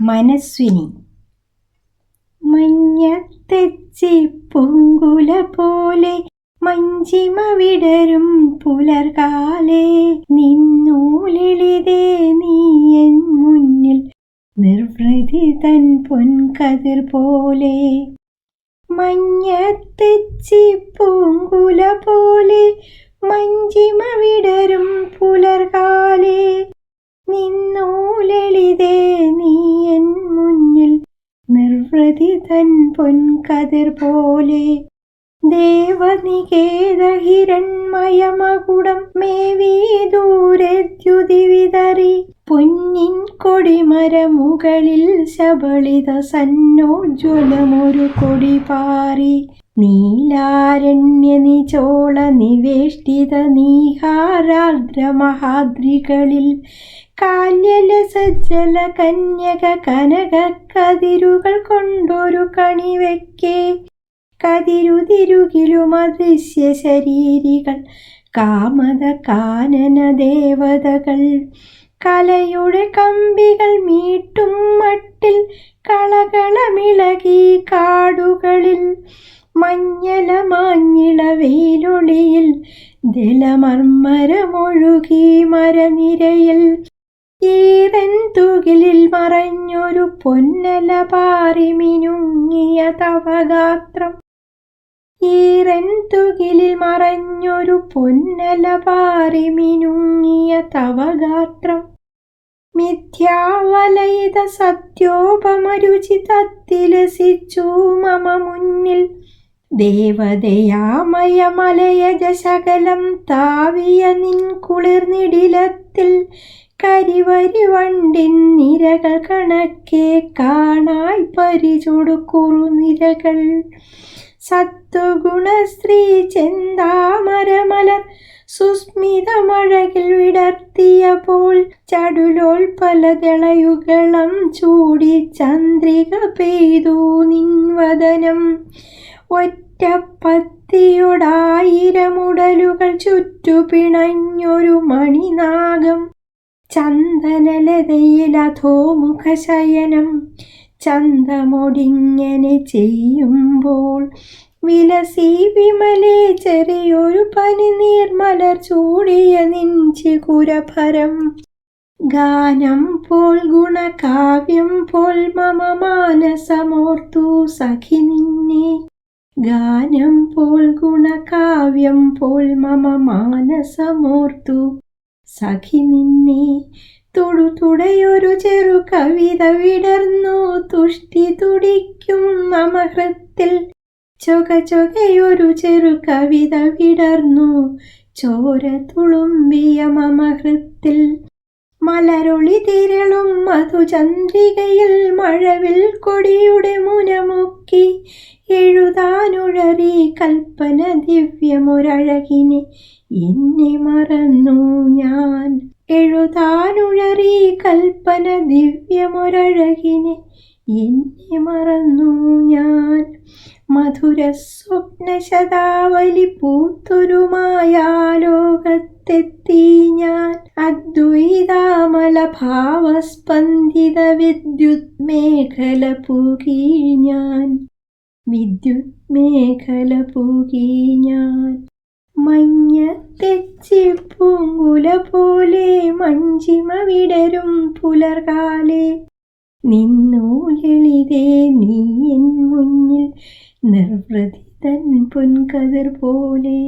മനസ്വിനി. മഞ്ഞത്തെച്ചി പൂങ്കുല പോലെ മഞ്ചിമ വിടരും പുലർകാലേ. നിന്നൂലിളിതേ നീ എൻ മുന്നിൽ നിർവൃതി തൻ പൊൻകതിർ പോലെ. മഞ്ഞത്തെച്ചി പൂങ്കുല പോലെ മഞ്ചിമ നിർവൃതി തൻ പൊൻകതിർ പോലെ. ദേവനികേതഹിരൺമയമകുടം മേവി മേവീ ദൂരെ ദ്യുതി വിതറി പൊന്നിൻ കൊടിമരമുകളിൽ ശബളിത സന്നോജ്വലമൊരു കൊടി പാറി. നീലാരണ്യ നിചോള നിവേഷ്ടിത നീഹാരാർദ്രമഹാദ്രികളിൽ കാല്യല സജ്ജല കന്യക കനക കതിരുകൾ കൊണ്ടൊരു കണിവെക്കേ. കതിരുതിരുകിലും അദൃശ്യ ശരീരികൾ കാമത കാനന ദേവതകൾ കലയുടെ കമ്പികൾ മീട്ടും മട്ടിൽ കളകളമിളകി കാടുകളിൽ. മഞ്ഞല മാഞ്ഞിള വെയിലൊളിയിൽ ജലമർമ്മരമൊഴുകി മരനിരയിൽ. ഈറൻ തുകിലിൽ മറഞ്ഞൊരു പൊന്നല പാറി മിനുങ്ങിയ തവഗാത്രം ഈറൻ തുകിലിൽ മറഞ്ഞൊരു പൊന്നല പാറി മിനുങ്ങിയ തവഗാത്രം മിഥ്യാവലയിത സത്യോപമരുചി തത്തിലസിച്ചു മമ മുന്നിൽ ദേവതയാമയ മലയജ ശകലം താവിയ നിൻ കുളിർനിടിലത്തിൽ കരിവരി വണ്ടിൻ നിരകൾ കണക്കെ കാണായി പരിചൊടുക്കുറുനിരകൾ സത്വഗുണശ്രീ ചെന്താമരമലർ സുസ്മിതമഴകിൽ വിടർത്തിയപ്പോൾ ചടുലോൽപലതളയുകളം ചൂടി ചന്ദ്രിക പെയ്തു നിൻവദനം. ഒറ്റപ്പത്തിയോടായിരമുടലുകൾ ചുറ്റുപിണഞ്ഞൊരു മണിനാഗം. ചന്ദനലതയിലധോമുഖശയനം ചന്തമൊടിങ്ങനെ ചെയ്യുമ്പോൾ വിലസി വിമലേ ചെറിയൊരു പനിനീർമലർ ചൂടിയ നിഞ്ചികുരഭരം ഗാനം പോൽ ഗുണകാവ്യം പോൽ മമ മാനസമോർത്തു സഖി നിന്നെ ഗാനം പോൽ ഗുണകാവ്യം പോൽ മമ മാനസമോർത്തു. സഖി നിന്നെ തുടയൊരു ചെറു കവിത വിടർന്നു. തുഷ്ടി തുടിക്കും മമഹൃത്തിൽ ചൊക ചൊകയൊരു ചെറു കവിത വിടർന്നു. ചോര തുളുമ്പിയ മമഹൃത്തിൽ മലരൊളി തിരളും മധുചന്ദ്രികയിൽ മഴവിൽ കൊടിയുടെ മുനമുക്കി എഴുതാനുഴറി കൽപ്പന ദിവ്യമൊരഴകിനെ. എന്നെ മറന്നു ഞാൻ. എഴുതാനുഴറി കൽപ്പന ദിവ്യമൊരഴകിനെ. എന്നെ മറന്നു ഞാൻ. മധുര സ്വപ്ന ശതാവലി പൂത്തൊരുമായാലോകത്തെത്തി ഞാൻ. അദ്വൈതാമല ഭാവസ്പന്ദിത വിദ്യുത് മേഖല പൂകി ഞാൻ. വിദ്യുത് മേഖല പൂകി ഞാൻ. മഞ്ഞത്തെച്ചി പൂങ്കുല പോലെ മഞ്ചിമ വിടരും പുലർകാലെ. നിന്നു എളിതേ നീ എൻ മുന്നിൽ നിർവൃതി തൻ പൊൻകതിർ പോലെ